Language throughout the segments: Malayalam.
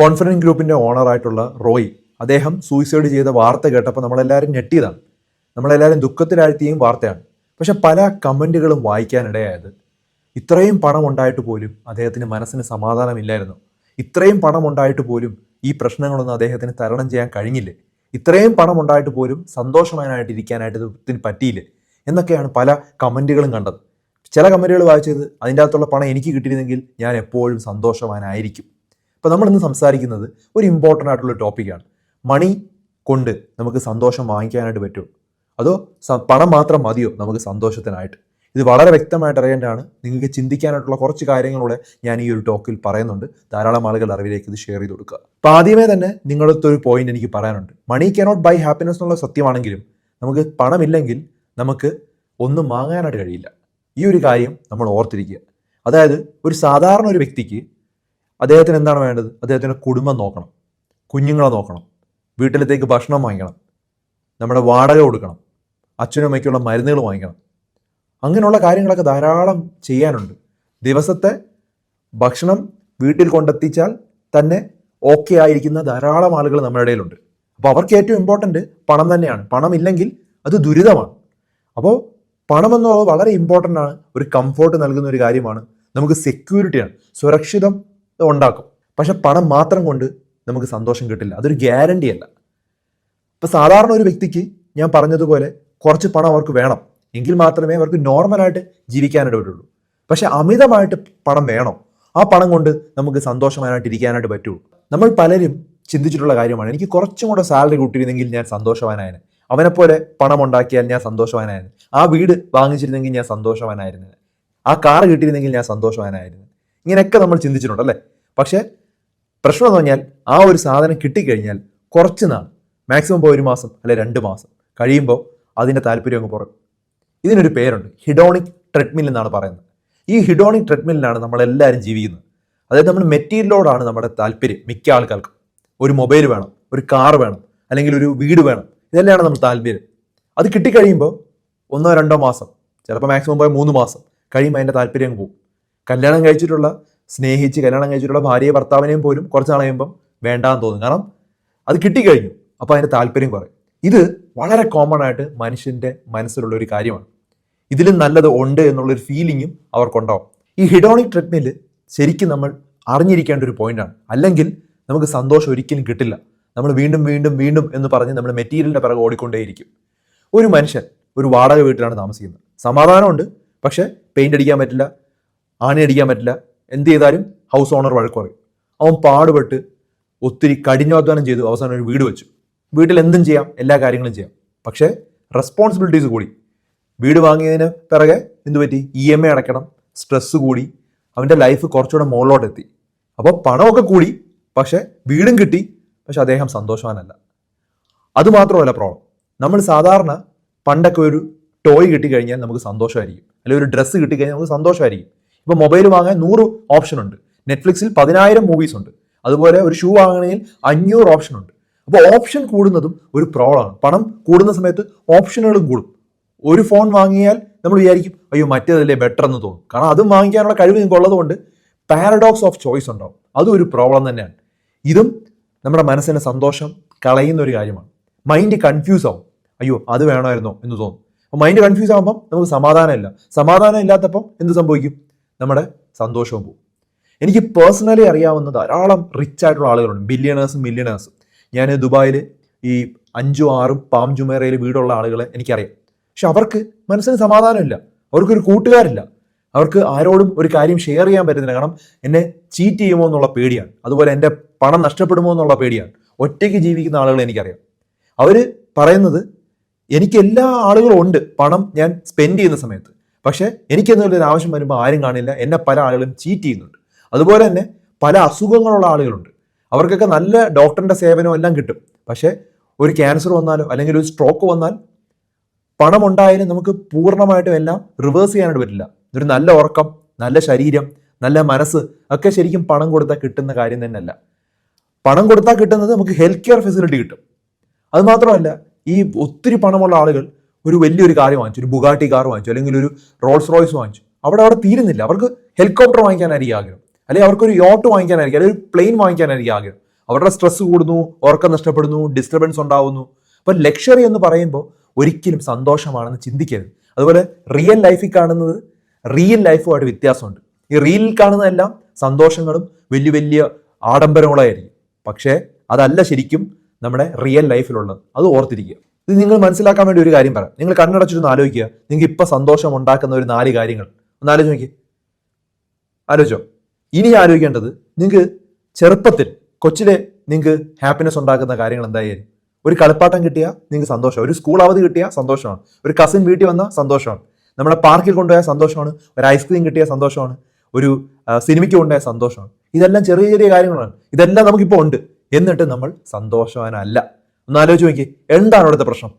കോൺഫിഡൻസ് ഗ്രൂപ്പിന്റെ ഓണറായിട്ടുള്ള റോയ് അദ്ദേഹം സൂയിസൈഡ് ചെയ്ത വാർത്ത കേട്ടപ്പോൾ നമ്മളെല്ലാവരും ഞെട്ടിയതാണ്. നമ്മളെല്ലാവരും ദുഃഖത്തിലാഴ്ത്തിയും വാർത്തയാണ്. പക്ഷെ പല കമന്റുകളും വായിക്കാനിടയായത് ഇത്രയും പണം ഉണ്ടായിട്ട് പോലും അദ്ദേഹത്തിന് മനസ്സിന് സമാധാനമില്ലായിരുന്നു. ഇത്രയും പണം ഉണ്ടായിട്ട് പോലും ഈ പ്രശ്നങ്ങളൊന്നും അദ്ദേഹത്തിന് തരണം ചെയ്യാൻ കഴിഞ്ഞില്ലേ? ഇത്രയും പണം ഉണ്ടായിട്ട് പോലും സന്തോഷവാനായിട്ട് ഇരിക്കാനായിട്ട് ഇതിന് പറ്റിയില്ലേ? എന്നൊക്കെയാണ് പല കമന്റുകളും കണ്ടത്. ചില കമന്റുകൾ വായിച്ചത് അതിന്റെ അകത്തുള്ള പണം എനിക്ക് കിട്ടിയിരുന്നെങ്കിൽ ഞാൻ എപ്പോഴും സന്തോഷവാനായിരിക്കും. അപ്പോൾ നമ്മൾ ഇന്ന് സംസാരിക്കുന്നത് ഒരു ഇമ്പോർട്ടന്റ് ആയിട്ടുള്ള ടോപ്പിക്കാണ് മണി കൊണ്ട് നമുക്ക് സന്തോഷം വാങ്ങിക്കാനായിട്ട് പറ്റുമോ അതോ പണം മാത്രം മതിയോ നമുക്ക് സന്തോഷത്തിനായിട്ട്? ഇത് വളരെ വ്യക്തമായിട്ട് അറിയേണ്ടതാണ്. നിങ്ങൾക്ക് ചിന്തിക്കാനായിട്ടുള്ള കുറച്ച് കാര്യങ്ങളൂടെ ഞാൻ ഈ ഒരു ടോക്കിൽ പറയുന്നുണ്ട്. ധാരാളം ആളുകൾ അറിവിലേക്ക് ഇത് ഷെയർ ചെയ്ത് കൊടുക്കുക. അപ്പോൾ ആദ്യമേ തന്നെ നിങ്ങളുടെ ഒരു പോയിന്റ് എനിക്ക് പറയാനുണ്ട്. മണി കനോട്ട് ബൈ ഹാപ്പിനെസ് എന്നുള്ള സത്യമാണെങ്കിലും നമുക്ക് പണമില്ലെങ്കിൽ നമുക്ക് ഒന്നും വാങ്ങാനായിട്ട് കഴിയില്ല. ഈ ഒരു കാര്യം നമ്മൾ ഓർത്തിരിക്കുക. അതായത് ഒരു സാധാരണ ഒരു വ്യക്തിക്ക് അദ്ദേഹത്തിന് എന്താണ് വേണ്ടത്? അദ്ദേഹത്തിന്റെ കുടുംബം നോക്കണം. കുഞ്ഞുങ്ങളെ നോക്കണം. വീട്ടിലത്തേക്ക് ഭക്ഷണം വാങ്ങിക്കണം. നമ്മുടെ വാടക കൊടുക്കണം. അച്ഛനും അമ്മയ്ക്കുള്ള മരുന്നുകൾ വാങ്ങിക്കണം. അങ്ങനെയുള്ള കാര്യങ്ങളൊക്കെ ധാരാളം ചെയ്യാനുണ്ട്. ദിവസത്തെ ഭക്ഷണം വീട്ടിൽ കൊണ്ടെത്തിച്ചാൽ തന്നെ ഓക്കെ ആയിരിക്കുന്ന ധാരാളം ആളുകൾ നമ്മുടെ ഇടയിലുണ്ട്. അപ്പോൾ അവർക്ക് ഏറ്റവും ഇമ്പോർട്ടന്റ് പണം തന്നെയാണ്. പണം ഇല്ലെങ്കിൽ അത് ദുരിതമാണ്. അപ്പോൾ പണം എന്നുള്ളത് വളരെ ഇമ്പോർട്ടന്റ് ആണ്. ഒരു കംഫോർട്ട് നൽകുന്ന ഒരു കാര്യമാണ്. നമുക്ക് സെക്യൂരിറ്റിയാണ് സുരക്ഷിതം ഉണ്ടാക്കും. പക്ഷെ പണം മാത്രം കൊണ്ട് നമുക്ക് സന്തോഷം കിട്ടില്ല. അതൊരു ഗ്യാരണ്ടി അല്ല. ഇപ്പം സാധാരണ ഒരു വ്യക്തിക്ക് ഞാൻ പറഞ്ഞതുപോലെ കുറച്ച് പണം അവർക്ക് വേണം. എങ്കിൽ മാത്രമേ അവർക്ക് നോർമലായിട്ട് ജീവിക്കാനായിട്ട് പക്ഷെ അമിതമായിട്ട് പണം വേണം. ആ പണം കൊണ്ട് നമുക്ക് സന്തോഷമായിട്ട് ഇരിക്കാനായിട്ട് പറ്റുള്ളൂ നമ്മൾ പലരും ചിന്തിച്ചിട്ടുള്ള കാര്യമാണ്. എനിക്ക് കുറച്ചും കൂടെ സാലറി കൂട്ടിയിരുന്നെങ്കിൽ ഞാൻ സന്തോഷവാനായിരുന്നു അവനെപ്പോലെ പണം ഉണ്ടാക്കിയാൽ ഞാൻ സന്തോഷവാനായിരുന്നു ആ വീട് വാങ്ങിച്ചിരുന്നെങ്കിൽ ഞാൻ സന്തോഷവാനായിരുന്നു ആ കാർ കിട്ടിയിരുന്നെങ്കിൽ ഞാൻ സന്തോഷവാനായിരുന്നു ഇങ്ങനെയൊക്കെ നമ്മൾ ചിന്തിച്ചിട്ടുണ്ട് അല്ലേ? പക്ഷേ പ്രശ്നം എന്ന് പറഞ്ഞാൽ ആ ഒരു സാധനം കിട്ടിക്കഴിഞ്ഞാൽ കുറച്ച് നാൾ മാക്സിമം പോയി ഒരു മാസം അല്ലെ രണ്ട് മാസം കഴിയുമ്പോൾ അതിന്റെ താല്പര്യം അങ്ങ് പുറം ഇതിനൊരു പേരുണ്ട് ഹിഡോണിക് ട്രെഡ്മിൽ എന്നാണ് പറയുന്നത്. ഈ ഹിഡോണിക് ട്രെഡ്മില്ലിലാണ് നമ്മളെല്ലാവരും ജീവിക്കുന്നത്. അതായത് നമ്മൾ മെറ്റീരിയലോടാണ് നമ്മുടെ താല്പര്യം മിക്ക ആൾക്കാർക്കും. ഒരു മൊബൈൽ വേണം ഒരു കാർ വേണം അല്ലെങ്കിൽ ഒരു വീട് വേണം ഇതെല്ലാമാണ് നമ്മൾ താല്പര്യം. അത് കിട്ടിക്കഴിയുമ്പോൾ ഒന്നോ രണ്ടോ മാസം ചിലപ്പോൾ മാക്സിമം പോയ മൂന്ന് മാസം കഴിയുമ്പോൾ അതിന്റെ താല്പര്യം അങ്ങ് പോകും. കല്യാണം കഴിച്ചിട്ടുള്ള സ്നേഹിച്ച് കല്യാണം കഴിച്ചിട്ടുള്ള ഭാര്യയെ ഭർത്താവിനെയും പോലും കുറച്ച് നാൾ വേണ്ടാന്ന് തോന്നും. കാരണം അത് കിട്ടിക്കഴിഞ്ഞു. അപ്പോൾ അതിന്റെ താല്പര്യം കുറയും. ഇത് വളരെ കോമൺ ആയിട്ട് മനുഷ്യന്റെ മനസ്സിലുള്ള ഒരു കാര്യമാണ്. ഇതിലും നല്ലത് ഉണ്ട് എന്നുള്ളൊരു ഫീലിങ്ങും അവർക്കുണ്ടാവും. ഈ ഹിഡോണിക് ട്രെഡ്മിൽ ശരിക്കും നമ്മൾ അറിഞ്ഞിരിക്കേണ്ട ഒരു പോയിന്റാണ് അല്ലെങ്കിൽ നമുക്ക് സന്തോഷം ഒരിക്കലും കിട്ടില്ല. നമ്മൾ വീണ്ടും വീണ്ടും വീണ്ടും എന്ന് പറഞ്ഞ് നമ്മൾ മെറ്റീരിയലിന്റെ പിറകെ ഓടിക്കൊണ്ടേയിരിക്കും. ഒരു മനുഷ്യൻ ഒരു വാടക വീട്ടിലാണ് താമസിക്കുന്നത്. സമാധാനമുണ്ട്. പക്ഷേ പെയിന്റ് അടിക്കാൻ പറ്റില്ല. ആണി അടിക്കാൻ പറ്റില്ല. എന്ത് ചെയ്താലും ഹൗസ് ഓണർ വഴക്ക് പറയും. അവൻ പാടുപെട്ട് ഒത്തിരി കഠിനാധ്വാനം ചെയ്തു അവസാനം ഒരു വീട് വെച്ചു. വീട്ടിൽ എന്തും ചെയ്യാം എല്ലാ കാര്യങ്ങളും ചെയ്യാം. പക്ഷേ റെസ്പോൺസിബിലിറ്റീസ് കൂടി. വീട് വാങ്ങിയതിന് പിറകെ എന്ത് പറ്റി? ഇ എം ഐ അടയ്ക്കണം. സ്ട്രെസ്സ് കൂടി. അവന്റെ ലൈഫ് കുറച്ചുകൂടെ മുകളിലോട്ട് എത്തി അപ്പോൾ പണമൊക്കെ കൂടി. പക്ഷേ വീടും കിട്ടി. പക്ഷെ അദ്ദേഹം സന്തോഷവാനല്ല. അതുമാത്രമല്ല പ്രോബ്ലം നമ്മൾ സാധാരണ പണ്ടൊക്കെ ഒരു ടോയ് കിട്ടിക്കഴിഞ്ഞാൽ നമുക്ക് സന്തോഷമായിരിക്കും. അല്ലെങ്കിൽ ഒരു ഡ്രസ്സ് കിട്ടിക്കഴിഞ്ഞാൽ നമുക്ക് സന്തോഷമായിരിക്കും. ഇപ്പോൾ മൊബൈൽ വാങ്ങാൻ നൂറ് ഓപ്ഷൻ ഉണ്ട്. നെറ്റ്ഫ്ലിക്സിൽ പതിനായിരം മൂവീസ് ഉണ്ട്. അതുപോലെ ഒരു ഷൂ വാങ്ങണമെങ്കിൽ അഞ്ഞൂറ് ഓപ്ഷൻ ഉണ്ട്. അപ്പോൾ ഓപ്ഷൻ കൂടുന്നതും ഒരു പ്രോബ്ലമാണ് പണം കൂടുന്ന സമയത്ത് ഓപ്ഷനുകളും കൂടും. ഒരു ഫോൺ വാങ്ങിയാൽ നമ്മൾ വിചാരിക്കും അയ്യോ മറ്റേതല്ലേ ബെറ്റർ എന്ന് തോന്നും. കാരണം അതും വാങ്ങിക്കാനുള്ള കഴിവ് നിങ്ങൾക്ക് ഉള്ളതുകൊണ്ട് പാരഡോക്സ് ഓഫ് ചോയ്സ് ഉണ്ടാവും. അതും ഒരു പ്രോബ്ലം തന്നെയാണ്. ഇതും നമ്മുടെ മനസ്സിന് സന്തോഷം കളയുന്ന ഒരു കാര്യമാണ്. മൈൻഡ് കൺഫ്യൂസ് ആവും. അയ്യോ അത് വേണമായിരുന്നോ എന്ന് തോന്നും. അപ്പോൾ മൈൻഡ് കൺഫ്യൂസ് ആകുമ്പം നമുക്ക് സമാധാനമില്ല. സമാധാനം ഇല്ലാത്തപ്പം എന്ത് സംഭവിക്കും? നമ്മുടെ സന്തോഷവും പോകും എനിക്ക് പേഴ്സണലി അറിയാവുന്ന ധാരാളം റിച്ച് ആയിട്ടുള്ള ആളുകളുണ്ട്. ബില്യണേഴ്സും മില്യണേഴ്സും ഞാൻ ദുബായിൽ ഈ അഞ്ചും ആറും പാം ജുമേറയിൽ വീടുള്ള ആളുകളെ എനിക്കറിയാം. പക്ഷെ അവർക്ക് മനസ്സിന് സമാധാനമില്ല. അവർക്കൊരു കൂട്ടുകാരില്ല. അവർക്ക് ആരോടും ഒരു കാര്യം ഷെയർ ചെയ്യാൻ പറ്റുന്നില്ല. കാരണം എന്നെ ചീറ്റ് ചെയ്യുമോ എന്നുള്ള പേടിയാണ്. അതുപോലെ എന്റെ പണം നഷ്ടപ്പെടുമോ എന്നുള്ള പേടിയാണ്. ഒറ്റയ്ക്ക് ജീവിക്കുന്ന ആളുകളെ എനിക്കറിയാം. അവർ പറയുന്നത് എനിക്ക് എല്ലാ ആളുകളും ഉണ്ട്. പണം ഞാൻ സ്പെൻഡ് ചെയ്യുന്ന സമയത്ത്. പക്ഷേ എനിക്കെന്നുള്ളൊരു ആവശ്യം വരുമ്പോൾ ആരും കാണില്ല. എന്നെ പല ആളുകളും ചീറ്റ് ചെയ്യുന്നുണ്ട്. അതുപോലെ തന്നെ പല അസുഖങ്ങളുള്ള ആളുകളുണ്ട്. അവർക്കൊക്കെ നല്ല ഡോക്ടറിന്റെ സേവനവും എല്ലാം കിട്ടും. പക്ഷേ ഒരു ക്യാൻസർ വന്നാലോ അല്ലെങ്കിൽ ഒരു സ്ട്രോക്ക് വന്നാൽ പണം ഉണ്ടായാലും നമുക്ക് പൂർണമായിട്ടും എല്ലാം റിവേഴ്സ് ചെയ്യാനായിട്ട് പറ്റില്ല. ഒരു നല്ല ഉറക്കം നല്ല ശരീരം നല്ല മനസ്സ് ഒക്കെ ശരിക്കും പണം കൊടുത്താൽ കിട്ടുന്ന കാര്യം തന്നെയല്ല. പണം കൊടുത്താൽ കിട്ടുന്നത് നമുക്ക് ഹെൽത്ത് കെയർ ഫെസിലിറ്റി കിട്ടും. അതുമാത്രമല്ല ഈ ഒത്തിരി പണമുള്ള ആളുകൾ ഒരു വലിയൊരു കാർ വാങ്ങിച്ചു ഒരു ബുഗാട്ടി കാർ വാങ്ങിച്ചു അല്ലെങ്കിൽ ഒരു റോൾസ് റോയ്സ് വാങ്ങിച്ചു. അവിടെ അവിടെ തീരുന്നില്ല. അവർക്ക് ഹെലികോപ്റ്റർ വാങ്ങിക്കാനായിരിക്കും ആഗ്രഹം. അല്ലെങ്കിൽ അവർക്കൊരു യോട്ട് വാങ്ങിക്കാനായിരിക്കും അല്ലെങ്കിൽ ഒരു പ്ലെയിൻ വാങ്ങിക്കാനായിരിക്കും ആഗ്രഹം. അവരുടെ സ്ട്രെസ് കൂടുന്നു ഉറക്കം നഷ്ടപ്പെടുന്നു ഡിസ്റ്റർബൻസ് ഉണ്ടാവുന്നു. അപ്പം ലക്ഷറി എന്ന് പറയുമ്പോൾ ഒരിക്കലും സന്തോഷമാണെന്ന് ചിന്തിക്കരുത്. അതുപോലെ റിയൽ ലൈഫിൽ കാണുന്നത് റിയൽ ലൈഫുമായിട്ട് വ്യത്യാസമുണ്ട്. ഈ റീലിൽ കാണുന്നതെല്ലാം സന്തോഷങ്ങളും വലിയ വലിയ ആഡംബരങ്ങളായിരിക്കും. പക്ഷേ അതല്ല ശരിക്കും നമ്മുടെ റിയൽ ലൈഫിലുള്ളത് അത് ഓർത്തിരിക്കുക. ഇത് നിങ്ങൾ മനസ്സിലാക്കാൻ വേണ്ടി ഒരു കാര്യം പറയാം നിങ്ങൾ കണ്ണടച്ചിട്ടൊന്ന് ആലോചിക്കുക. നിങ്ങൾക്ക് ഇപ്പം സന്തോഷം ഉണ്ടാക്കുന്ന ഒരു നാല് കാര്യങ്ങൾ. ഒന്ന് ആലോചിച്ച് നോക്കി ആലോചിച്ചോ? ഇനി ആലോചിക്കേണ്ടത് നിങ്ങൾക്ക് ചെറുപ്പത്തിൽ കൊച്ചിലെ നിങ്ങൾക്ക് ഹാപ്പിനെസ് ഉണ്ടാക്കുന്ന കാര്യങ്ങൾ എന്തായാലും. ഒരു കളിപ്പാട്ടം കിട്ടിയാൽ നിങ്ങൾക്ക് സന്തോഷം. ഒരു സ്കൂൾ അവധി കിട്ടിയാൽ സന്തോഷമാണ്. ഒരു കസിൻ വീട്ടിൽ വന്നാൽ സന്തോഷമാണ്. നമ്മളെ പാർക്കിൽ കൊണ്ടുപോയാൽ സന്തോഷമാണ്. ഒരു ഐസ്ക്രീം കിട്ടിയാൽ സന്തോഷമാണ്. ഒരു സിനിമയ്ക്ക് കൊണ്ടുപോയാൽ സന്തോഷമാണ്. ഇതെല്ലാം ചെറിയ ചെറിയ കാര്യങ്ങളാണ്. ഇതെല്ലാം നമുക്കിപ്പോൾ ഉണ്ട്. എന്നിട്ട് നമ്മൾ സന്തോഷവാനല്ല ഒന്ന് ആലോചിച്ച് നോക്കി എന്താണ് ഇവിടുത്തെ പ്രശ്നം?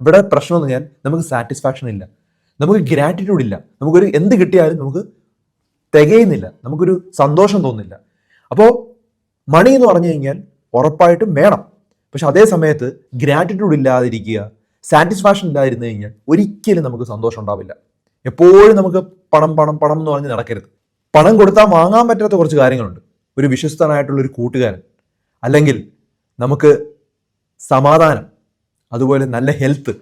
ഇവിടെ പ്രശ്നം എന്ന് ഞാൻ നമുക്ക് സാറ്റിസ്ഫാക്ഷൻ ഇല്ല. നമുക്ക് ഗ്രാറ്റിറ്റ്യൂഡ് ഇല്ല. നമുക്കൊരു എന്ത് കിട്ടിയാലും നമുക്ക് തികയുന്നില്ല. നമുക്കൊരു സന്തോഷം തോന്നുന്നില്ല. അപ്പോൾ മണി എന്ന് പറഞ്ഞു കഴിഞ്ഞാൽ ഉറപ്പായിട്ടും വേണം. പക്ഷെ അതേ സമയത്ത് ഗ്രാറ്റിറ്റ്യൂഡ് ഇല്ലാതിരിക്കുക സാറ്റിസ്ഫാക്ഷൻ ഇല്ലാതിരുന്നു കഴിഞ്ഞാൽ ഒരിക്കലും നമുക്ക് സന്തോഷം ഉണ്ടാവില്ല. എപ്പോഴും നമുക്ക് പണം പണം പണം എന്ന് പറഞ്ഞ് നടക്കരുത്. പണം കൊടുത്താൽ വാങ്ങാൻ പറ്റാത്ത കുറച്ച് കാര്യങ്ങളുണ്ട്. ഒരു വിശ്വസ്തനായിട്ടുള്ള ഒരു കൂട്ടുകാരൻ. അല്ലെങ്കിൽ നമുക്ക് സമാധാനം അതുപോലെ നല്ല ഹെൽത്ത്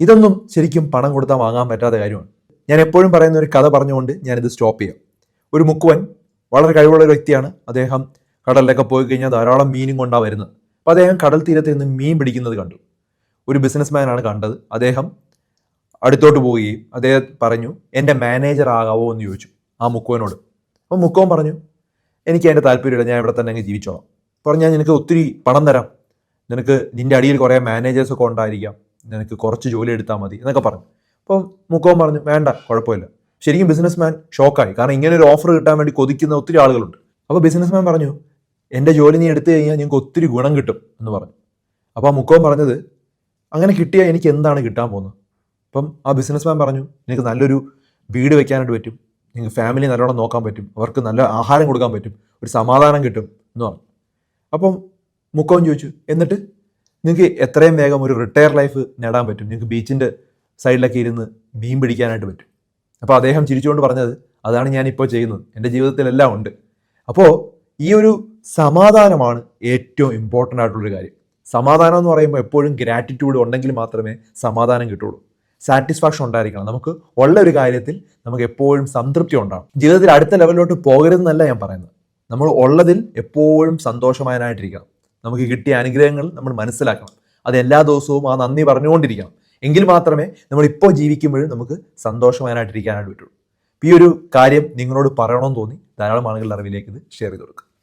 ഇതൊന്നും ശരിക്കും പണം കൊടുത്താൽ വാങ്ങാൻ പറ്റാത്ത കാര്യമാണ്. ഞാൻ എപ്പോഴും പറയുന്ന ഒരു കഥ പറഞ്ഞുകൊണ്ട് ഞാനിത് സ്റ്റോപ്പ് ചെയ്യാം. ഒരു മുക്കുവൻ വളരെ കഴിവുള്ള ഒരു വ്യക്തിയാണ്. അദ്ദേഹം കടലിലൊക്കെ പോയി കഴിഞ്ഞാൽ ധാരാളം മീനും കൊണ്ടാണ് വരുന്നത്. അപ്പോൾ അദ്ദേഹം കടൽ തീരത്ത് നിന്ന് മീൻ പിടിക്കുന്നത് കണ്ടു. ഒരു ബിസിനസ്മാനാണ് കണ്ടത്. അദ്ദേഹം അടുത്തോട്ട് പോവുകയും അദ്ദേഹം പറഞ്ഞു എന്റെ മാനേജർ ആകാവോ? എന്ന് ചോദിച്ചു ആ മുക്കുവനോട്. അപ്പോൾ മുക്കുവൻ പറഞ്ഞു എനിക്ക് അതിന്റെ താല്പര്യമില്ല. ഞാൻ ഇവിടെ തന്നെ അങ്ങ് ജീവിച്ചോളാം. പറഞ്ഞാൽ നിനക്ക് ഒത്തിരി പണം തരാം. നിനക്ക് നിന്റെ അടിയിൽ കുറേ മാനേജേഴ്സ് ഒക്കെ ഉണ്ടായിരിക്കാം. നിനക്ക് കുറച്ച് ജോലി എടുത്താൽ മതി എന്നൊക്കെ പറഞ്ഞു. അപ്പോൾ മുക്കോൻ പറഞ്ഞു വേണ്ട കുഴപ്പമില്ല. ശരിക്കും ബിസിനസ് മാൻ ഷോക്കായി കാരണം ഇങ്ങനെ ഒരു ഓഫർ കിട്ടാൻ വേണ്ടി കൊതിക്കുന്ന ഒത്തിരി ആളുകളുണ്ട്. അപ്പോൾ ബിസിനസ് മാൻ പറഞ്ഞു എന്റെ ജോലി നീ എടുത്തു കഴിഞ്ഞാൽ നിങ്ങൾക്ക് ഒത്തിരി ഗുണം കിട്ടും എന്ന് പറഞ്ഞു. അപ്പോൾ ആ മുക്കോൻ പറഞ്ഞത് അങ്ങനെ കിട്ടിയാൽ എനിക്ക് എന്താണ് കിട്ടാൻ പോകുന്നത്? അപ്പം ആ ബിസിനസ് മാൻ പറഞ്ഞു നിനക്ക് നല്ലൊരു വീട് വെക്കാനായിട്ട് പറ്റും. നിങ്ങൾക്ക് ഫാമിലി നല്ലോണം നോക്കാൻ പറ്റും. അവർക്ക് നല്ല ആഹാരം കൊടുക്കാൻ പറ്റും. ഒരു സമാധാനം കിട്ടും എന്ന് പറഞ്ഞു. അപ്പം മുക്കോൻ ചോദിച്ചു എന്നിട്ട് നിങ്ങൾക്ക് എത്രയും വേഗം ഒരു റിട്ടയർ ലൈഫ് നേടാൻ പറ്റും. നിങ്ങൾക്ക് ബീച്ചിന്റെ സൈഡിലൊക്കെ ഇരുന്ന് മീൻ പിടിക്കാനായിട്ട് പറ്റും. അപ്പോൾ അദ്ദേഹം ചിരിച്ചുകൊണ്ട് പറഞ്ഞത് അതാണ് ഞാനിപ്പോൾ ചെയ്യുന്നത്. എന്റെ ജീവിതത്തിലെല്ലാം ഉണ്ട്. അപ്പോൾ ഈ ഒരു സമാധാനമാണ് ഏറ്റവും ഇമ്പോർട്ടന്റ് ആയിട്ടുള്ളൊരു കാര്യം. സമാധാനം എന്ന് പറയുമ്പോൾ എപ്പോഴും ഗ്രാറ്റിറ്റ്യൂഡ് ഉണ്ടെങ്കിൽ മാത്രമേ സമാധാനം കിട്ടുള്ളൂ. സാറ്റിസ്ഫാക്ഷൻ ഉണ്ടായിരിക്കണം. നമുക്ക് ഉള്ള ഒരു കാര്യത്തിൽ നമുക്ക് എപ്പോഴും സംതൃപ്തി ഉണ്ടാകും ജീവിതത്തിൽ അടുത്ത ലെവലിലോട്ട് പോകരുതെന്നല്ല ഞാൻ പറയുന്നത്. നമ്മൾ ഉള്ളതിൽ എപ്പോഴും സന്തോഷവാനായിട്ടിരിക്കണം. നമുക്ക് കിട്ടിയ അനുഗ്രഹങ്ങൾ നമ്മൾ മനസ്സിലാക്കണം. അത് എല്ലാ ദിവസവും ആ നന്ദി പറഞ്ഞുകൊണ്ടിരിക്കണം. എങ്കിൽ മാത്രമേ നമ്മൾ ഇപ്പോൾ ജീവിക്കുമ്പോഴും നമുക്ക് സന്തോഷവാനായിട്ടിരിക്കാനായിട്ട് പറ്റുള്ളൂ. ഈ ഒരു കാര്യം നിങ്ങളോട് പറയണമെന്ന് തോന്നി. ധാരാളം ആളുകളുടെ അറിവിലേക്ക് ഇത് ഷെയർ ചെയ്ത് കൊടുക്കുക.